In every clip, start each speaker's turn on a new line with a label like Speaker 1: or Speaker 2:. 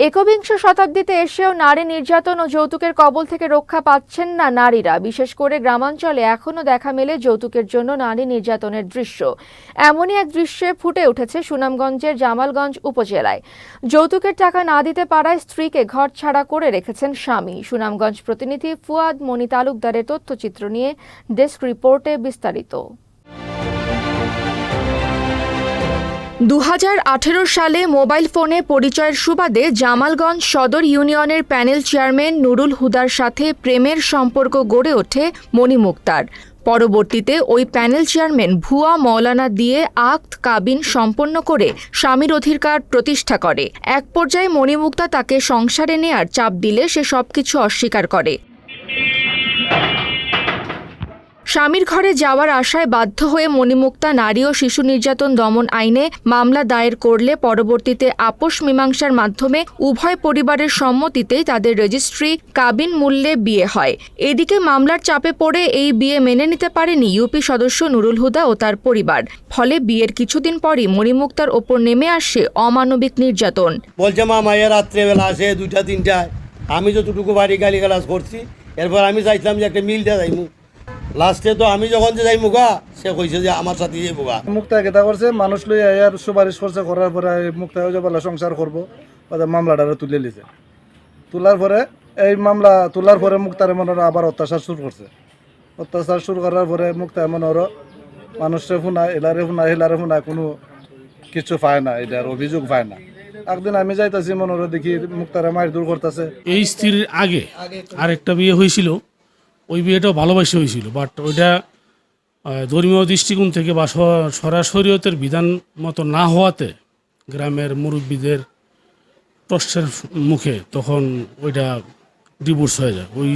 Speaker 1: একবিংশ শতাব্দীতে এসেও নারী নির্যাতন ও যৌতুকের কবল থেকে রক্ষা পাচ্ছেন না নারীরা। বিশেষ করে গ্রামাঞ্চলে এখনও দেখা মেলে যৌতুকের জন্য নারী নির্যাতনের দৃশ্য। এমনই এক দৃশ্যে ফুটে উঠেছে সুনামগঞ্জের জামালগঞ্জ উপজেলায়। যৌতুকের টাকা না দিতে পারায় স্ত্রীকে ঘর ছাড়া করে রেখেছেন স্বামী। সুনামগঞ্জ প্রতিনিধি ফুয়াদ মনি তালুকদারের তথ্যচিত্র নিয়ে ডেস্ক রিপোর্টে বিস্তারিত। দু হাজার আঠেরো সালে মোবাইল ফোনে পরিচয়ের সুবাদে জামালগঞ্জ সদর ইউনিয়নের প্যানেল চেয়ারম্যান নুরুল হুদার সাথে প্রেমের সম্পর্ক গড়ে ওঠে মণিমুক্তার পরবর্তীতে ওই প্যানেল চেয়ারম্যান ভুয়া মৌলানা দিয়ে আক্ত কাবিন সম্পন্ন করে স্বামীর অধিকার প্রতিষ্ঠা করে। এক পর্যায়ে মণিমুক্তা তাকে সংসারে নেয়ার চাপ দিলে সে সবকিছু অস্বীকার করে। স্বামীর ঘরে যাওয়ার আশায় বাধ্য হয়ে মণিমুক্তা নারী ও শিশু নির্যাতন দমন আইনে মামলা দায়ের করলে পরবর্তীতে আপোষ মীমাংসার মাধ্যমে উভয় পরিবারের সম্মতিতেই তাদের রেজিস্ট্রি কাবিন মূল্যে বিয়ে হয়। এদিকে মামলার চাপে পড়ে এই বিয়ে মেনে নিতে পারেনি ইউপি সদস্য নুরুল হুদা ও তার পরিবার। ফলে বিয়ের কিছুদিন পরই মণিমুক্তার ওপর নেমে আসে অমানবিক নির্যাতন।
Speaker 2: বলছে, মা রাত্রেবেলা আসে দুইটা, তিনটায়। আমি যতটুকু বাড়ি করছি, এরপর আমি চাইছিলাম যে একটা মিল দেয় যাইমু লাস্টে তো আমি যখন যে যাই মুগা সে কইছে যে আমার সাথে যাই মুগা।
Speaker 3: মুক্তা কেটা করছে মানুষ লই আয়ার সুপারিশ করছে করার পরে মুক্তা হয়ে যাবে সংসার করব। মামলাটা তুলে লিছে তোলার পরে এই মামলা তোলার পরে মুক্তার মনে আবার অত্যাচার শুরু করছে। অত্যাচার শুরু করার পরে মুক্তা মনে মানুষরে শুনায় এলারে শুনায় হেলারে শুনায় কোনো কিছু পায় না এটার অভিযোগ পায় না। একদিন আমি যাইতাছি মনে হলো দেখি মুক্তারে মায়ের দূর করতেছে।
Speaker 4: এই স্ত্রীর আগে আরেকটা বিয়ে হয়েছিল। ওই বিয়েটাও ভালোবাসি হয়েছিল বাট ওইটা ধর্মীয় দৃষ্টিকোণ থেকে বা সরাসরিয়তের বিধান মতো না হওয়াতে গ্রামের মুরব্বীদের প্রশ্নের মুখে তখন ওইটা হয়ে যায়। ওই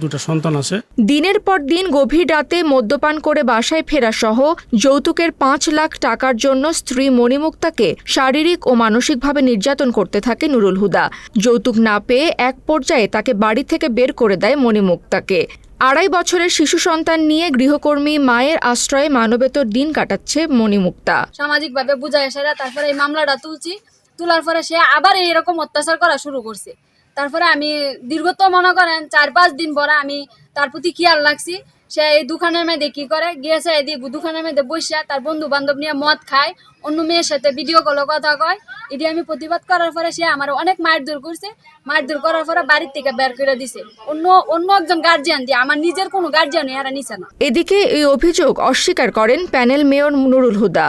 Speaker 4: দুটো সন্তান আছে।
Speaker 1: দিনের পর দিন গভীর রাতে মদ্যপান করে বাসায় ফেরা সহ যৌতুকের পাঁচ লাখ টাকার জন্য স্ত্রী মণিমুক্তাকে শারীরিক ও মানসিকভাবে নির্যাতন করতে থাকে নুরুল হুদা। যৌতুক না পেয়ে এক পর্যায়ে তাকে বাড়ি থেকে বের করে দেয় মণিমুক্তাকে। আড়াই বছরের শিশু সন্তান নিয়ে গৃহকর্মী মায়ের আশ্রয়ে মানবেতর দিন কাটাচ্ছে মণিমুক্তা
Speaker 5: সামাজিকভাবে বুঝায় সেরা, তারপরে এই মামলাটা তুলছি, তোলার পরে সে আবার এরকম অত্যাচার করা শুরু করছে। তারপরে আমি দীর্ঘত মনে করেন চার পাঁচ দিন পরে আমি তার প্রতি খেয়াল রাখছি। সে এই দোকানের মেয়েদে কি করে? গিয়েছে এদিক দোকানের মেয়েদে বসে তার বন্ধু বান্ধব নিয়ে মদ খায় অন্য মেয়ের সাথে ভিডিও কলে কথা কয়। এটি আমি প্রতিবাদ করার পরে সে আমার অনেক মায়ের দূর করছে। মায়ের দূর করার পরে বাড়ির থেকে বের করে দিছে। অন্য অন্য একজন গার্জিয়ান দিয়ে আমার নিজের কোনো গার্জিয়ান এরা নিছে না।
Speaker 1: এদিকে এই অভিযোগ অস্বীকার করেন প্যানেল মেয়র নুরুল হুদা।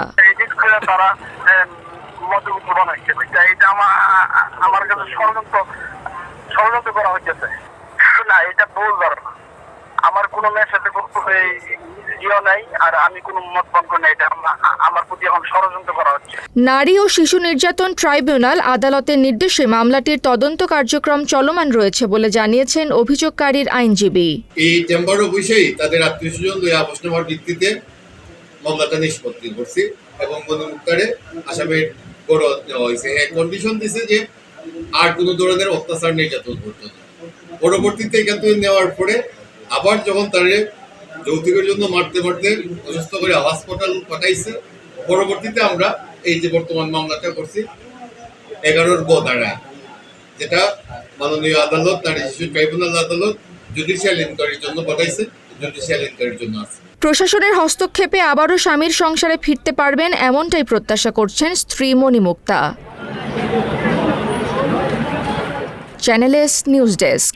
Speaker 6: তারা মধ্যবিত্ত বানাচ্ছে বুঝছে এটা আমার আমার কাছে ষড়যন্ত্র। ষড়যন্ত্র করা হচ্ছে না এটা ভুল ধারণা। আমার কোনো মেয়ের সাথে এই ইয়ে নাই আর আমি কোনো মত পান করি না এটা আমার প্রতি এখন ষড়যন্ত্র করা হচ্ছে।
Speaker 1: নারী ও শিশু নির্যাতন ট্রাইব্যুনাল আদালতের নির্দেশে মামলাটির তদন্ত কার্যক্রম চলমান রয়েছে বলে জানিয়েছেন অভিযোগকারীর আইনজীবী।
Speaker 7: এই চেম্বার অফিসেই তাদের আত্মীয় স্বজন দুই আপোষ নেওয়ার ভিত্তিতে মামলাটা নিষ্পত্তি করছি এবং গণমুক্তারে আসামের বড় দেওয়া হয়েছে। এক কন্ডিশন দিছে যে আর কোনো ধরনের অত্যাচার নির্যাতন করতে না পরবর্তীতে এখান থেকে নেওয়ার পরে আবার যখন তারে যৌতুকের জন্য মারতে মারতে অসুস্থ করে হসপিটাল পাঠাইছে, পরবর্তীতে আমরা এই যে বর্তমান মামলাটা করছি, এগারোর গ ধারায় যেটা মাননীয় আদালত নারী শিশু ট্রাইব্যুনাল আদালত জুডিশিয়াল ইনকোয়ারির জন্য পাঠাইছে জুডিশিয়াল ইনকোয়ারির জন্য আছে।
Speaker 1: প্রশাসনের হস্তক্ষেপে আবারও স্বামীর সংসারে ফিরতে পারবেন এমনটাই প্রত্যাশা করছেন স্ত্রী Manimukta channel S news desk